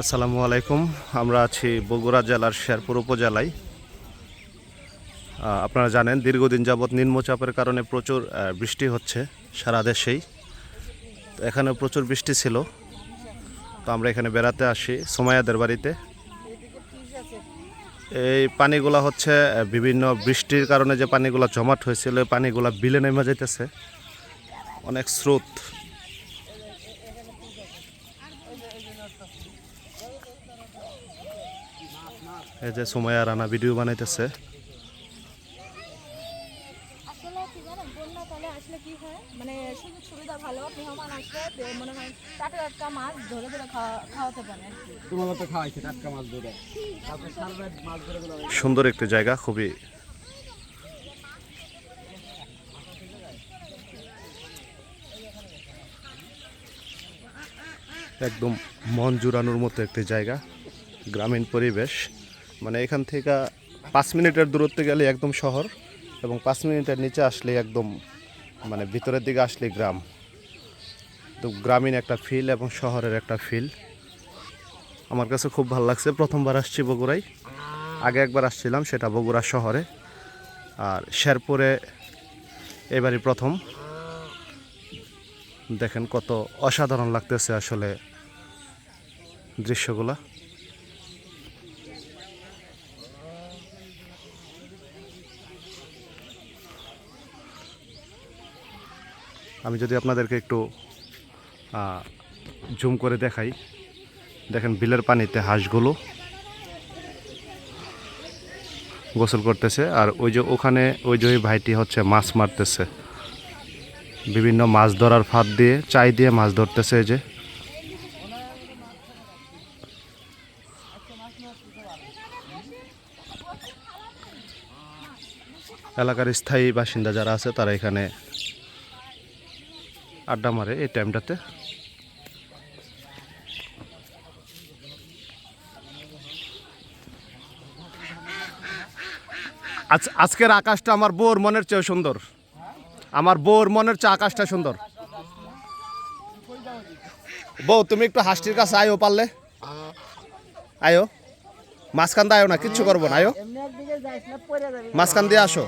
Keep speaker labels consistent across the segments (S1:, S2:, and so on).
S1: আসসালামু আলাইকুম। আমরা আছি বগুড়া জেলার শেরপুর উপজেলায়। আপনারা জানেন, দীর্ঘদিন যাবৎ নিম্নচাপের কারণে প্রচুর বৃষ্টি হচ্ছে সারা দেশেই। তো এখানে প্রচুর বৃষ্টি ছিল। তো আমরা এখানে বেড়াতে আসি সোমায়াদের বাড়িতে। এই পানিগুলা হচ্ছে বিভিন্ন বৃষ্টির কারণে যে পানিগুলা জমাট হয়েছিল এই পানিগুলা বিলে নেমে যাইতেছে। অনেক স্রোত। এই যে সুমাইয়া রানা ভিডিও বানাইতেছে।
S2: আসলে কি জানেন বন্যাকালে আসলে কি হয় মানে সুযোগ সুবিধা ভালো মেহমান আসলে মনে হয় টাটকা টাটকা মাছ ধরে ধরে খাওয়াতে পারে
S3: তোমার তো খাওয়াইছে টাটকা মাছ ধরে। তারপরে সারা রাত মাছ ধরে গুলো
S1: সুন্দর একটি জায়গা খুবই একদম মন জুড়ানোর মতো একটি জায়গা, গ্রামীণ পরিবেশ। মানে এখান থেকে পাঁচ মিনিটের দূরত্বে গেলে একদম শহর এবং পাঁচ মিনিটের নিচে আসলে একদম মানে ভিতরের দিকে আসলে গ্রাম। তো গ্রামীণ একটা ফিল এবং শহরের একটা ফিল আমার কাছে খুব ভালো লাগছে। প্রথমবার আসছি বগুড়ায়। আগে একবার আসছিলাম, সেটা বগুড়া শহরে। আর শেরপুরে এবারই প্রথম। দেখেন কত অসাধারণ লাগতেছে আসলে দৃশ্যগুলা। আমি যদি আপনাদেরকে একটু জুম করে দেখাই। দেখেন বিলের পানিতে হাঁসগুলো গোসল করতেছে। আর ওই যে ওখানে ওই যে ওই ভাইটি হচ্ছে মাছ মারতেছে। বিভিন্ন মাছ ধরার ফাঁদ দিয়ে, চাই দিয়ে মাছ ধরতেছে এই যে। এলাকার স্থায়ী বাসিন্দা যারা আছে, তারা এখানে আড্ডা মারে এই টাইমটাতে। আজ আজকের আকাশটা আমার বোর মনের চেয়ে সুন্দর। আমার বোর মনের চেয়ে আকাশটা সুন্দর। বউ, তুমি একটু হাসটির কাছে আয়ো পারলে। আয়ো। মাঝখান দিয়ে আয়ো না, কিচ্ছু করব না, আয়ো। মাঝখান দিয়ে আসো।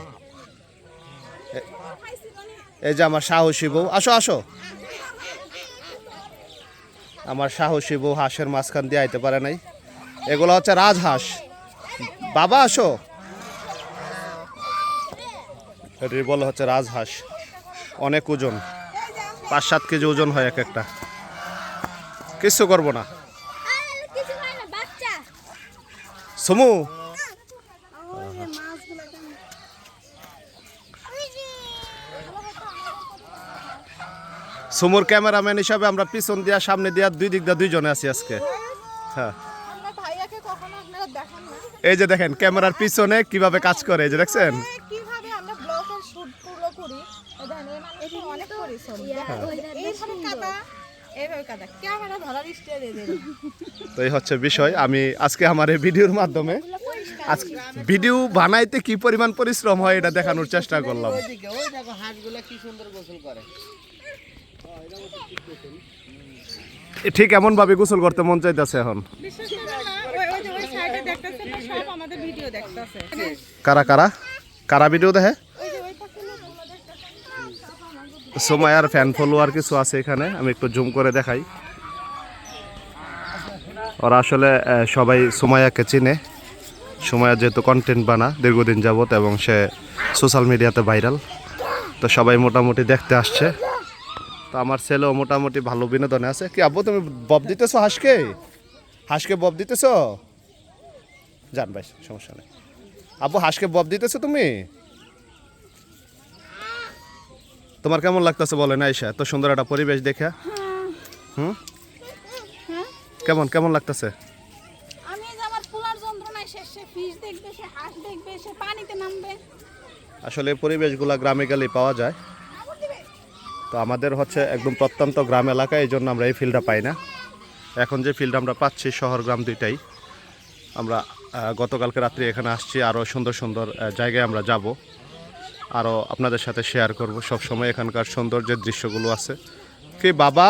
S1: এই যে আমার সাহসী বউ। আসো আসো। আমার সাহসী বউ হাঁসের মাঝখান দিয়ে আইতে পারে নাই। এগুলো হচ্ছে রাজহাঁস। বাবা, আসো। এটি বলে হচ্ছে রাজহাঁস। অনেক ওজন। পাঁচ সাত কেজি ওজন হয় এক একটা। কিচ্ছু করব না। সমু। সুমুর ক্যামেরাম্যান হিসাবে আমরা পিছন দিয়া, সামনে দিয়া, দুই দিক দিয়া দুইজনে আছি আজকে। হ্যাঁ। এই যে দেখেন, ক্যামেরার পিছনে কীভাবে কাজ করে, এই যে দেখছেন?
S2: অনেক
S1: তো এই হচ্ছে বিষয়। আমি আজকে আমার এই ভিডিওর মাধ্যমে ভিডিও বানাইতে কি পরিমাণ পরিশ্রম হয় এটা দেখানোর চেষ্টা করলাম। ঠিক এমন ভাবে গোসল করতে মন চাইতেছে এখন? কারা কারা কারা? ভিডিও দেখে
S2: ওই যে ওই পাশে লোকগুলো দেখতেছেন সব আমাদের
S1: সোমায়ার ফ্যান ফলোয়ার কিছু আছে এখানে, আমি একটু জুম করে দেখাই। ওরা আসলে সবাই সোমায়াকে চিনে। সোমায়া যেহেতু কন্টেন্ট বানা দীর্ঘদিন যাবত এবং সে সোশ্যাল মিডিয়াতে ভাইরাল তো সবাই মোটামুটি দেখতে আসছে। তো আমার ছেলেও মোটামুটি ভালো বিনোদনে আছে। কি আব্বু, তুমি বব দিতেছো হাঁসকে? হাঁসকে বব দিতেছো? জান ভাই, সমস্যা নেই। আব্বু, হাঁসকে বব দিতেছো তুমি? তোমার কেমন লাগতেছে বলেন আইসা এত সুন্দর একটা পরিবেশ দেখে। হুম? কেমন কেমন লাগতেছে?
S2: আমি যে আমার পোলার যন্ত্রণায় সে সে ফিশ দেখবে সে হাঁস দেখবে সে পানিতে নামবে।
S1: আসলে পরিবেশগুলা গ্রামে গেলেই পাওয়া যায়। তো আমাদের হচ্ছে একদম প্রত্যন্ত গ্রাম এলাকা এই জন্য আমরা এই ফিল্ডটা পাই না। এখন যে ফিল্ড আমরা পাচ্ছি শহর গ্রাম দুইটাই। আমরা গতকালকে রাত্রি এখানে আসছি আরও সুন্দর সুন্দর জায়গায় আমরা যাব। আরও আপনাদের সাথে শেয়ার করব। সব সময় এখানকার সৌন্দর্যের দৃশ্যগুলো আছে। কি, বাবা?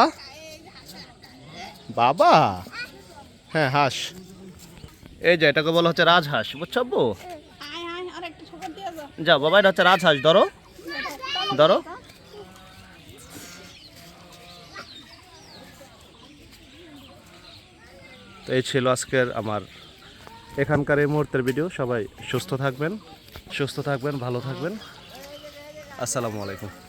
S1: বাবা? হ্যাঁ হাঁস। এই যে, এটাকে বলা হচ্ছে রাজহাঁস, বুঝছ যাও, বাবা, এটা হচ্ছে রাজহাঁস, ধরো। ধরো। তো এই ছিল আজকের আমার এখানকার এই মুহূর্তের ভিডিও সবাই সুস্থ থাকবেন সুস্থ থাকবেন, ভালো থাকবেন। আসসালামু আলাইকুম।